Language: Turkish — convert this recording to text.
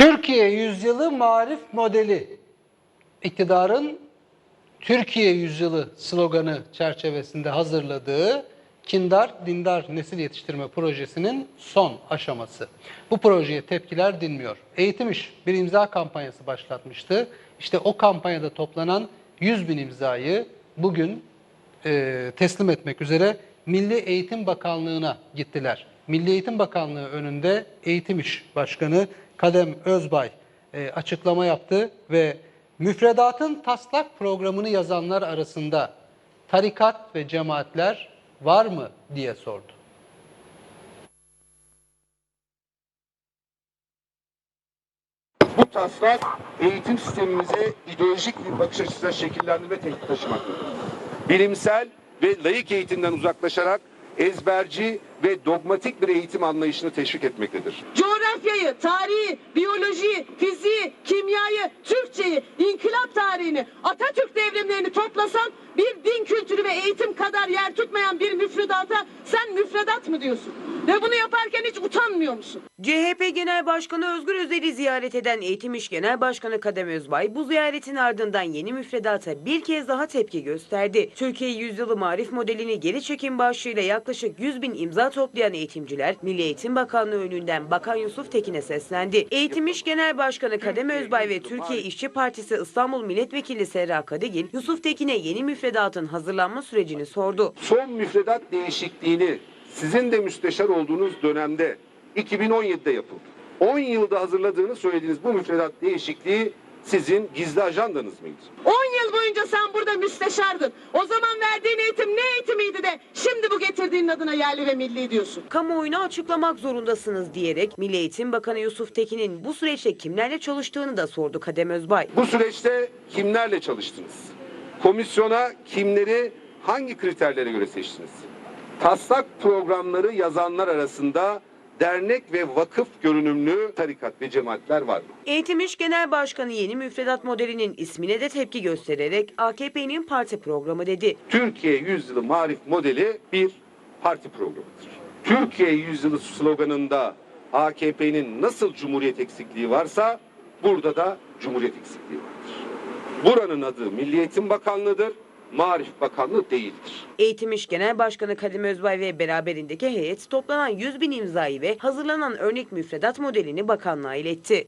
Türkiye Yüzyılı Marif Modeli iktidarın Türkiye Yüzyılı sloganı çerçevesinde hazırladığı Kindar Dindar Nesil Yetiştirme Projesi'nin son aşaması. Bu projeye tepkiler dinmiyor. Eğitim İş bir imza kampanyası başlatmıştı. İşte o kampanyada toplanan 100 bin imzayı bugün e, teslim etmek üzere Milli Eğitim Bakanlığı'na gittiler. Milli Eğitim Bakanlığı önünde Eğitim İş Başkanı Kadem Özbay e, açıklama yaptı ve müfredatın taslak programını yazanlar arasında tarikat ve cemaatler var mı diye sordu. Bu taslak eğitim sistemimize ideolojik bir bakış açısına şekillendirme tehdit taşımaktadır. Bilimsel ve layık eğitimden uzaklaşarak ezberci ve dogmatik bir eğitim anlayışını teşvik etmektedir. coğrafyayı, tarihi, biyolojiyi, fiziği, kimyayı, Türkçeyi, inkılap tarihini, Atatürk devrimlerini toplasan bir din kültürü ve eğitim kadar yer tutmayan bir müfredata sen müfredat mı diyorsun? Ve bunu yaparken hiç utanmıyor musun? CHP Genel Başkanı Özgür Özel'i ziyaret eden Eğitim İş Genel Başkanı Kadem Özbay bu ziyaretin ardından yeni müfredata bir kez daha tepki gösterdi. Türkiye Yüzyılı Marif modelini geri çekim başlığıyla yaklaşık 100 bin imza toplayan eğitimciler Milli Eğitim Bakanlığı önünden Bakan Yusuf Tekin'e seslendi. Eğitim İş Genel Başkanı Kadem Özbay ve Türkiye İşçi Partisi İstanbul Milletvekili Serra Kadigil, Yusuf Tekin'e yeni müfredatın hazırlanma sürecini sordu. Son müfredat değişikliğini sizin de müsteşar olduğunuz dönemde 2017'de yapıldı. 10 yılda hazırladığını söylediğiniz bu müfredat değişikliği sizin gizli ajandanız mıydı? 10 yıl boyunca sen burada müsteşardın. O zaman verdiğin eğitim ne eğitimiydi de şimdi bu getirdiğin adına yerli ve milli diyorsun. kamuoyuna açıklamak zorundasınız diyerek Milli Eğitim Bakanı Yusuf Tekin'in bu süreçte kimlerle çalıştığını da sordu Kadem Özbay. Bu süreçte kimlerle çalıştınız? Komisyona kimleri hangi kriterlere göre seçtiniz? Taslak programları yazanlar arasında dernek ve vakıf görünümlü tarikat ve cemaatler var? Eğitim İş Genel Başkanı yeni müfredat modelinin ismine de tepki göstererek AKP'nin parti programı dedi. Türkiye Yüzyılı Marif modeli bir parti programıdır. Türkiye Yüzyılı sloganında AKP'nin nasıl cumhuriyet eksikliği varsa burada da cumhuriyet eksikliği vardır. Buranın adı Milli Eğitim Bakanlığı'dır, Marif Bakanlığı değildir. Eğitim İş Genel Başkanı Kadim Özbay ve beraberindeki heyet toplanan 100 bin imzayı ve hazırlanan örnek müfredat modelini bakanlığa iletti.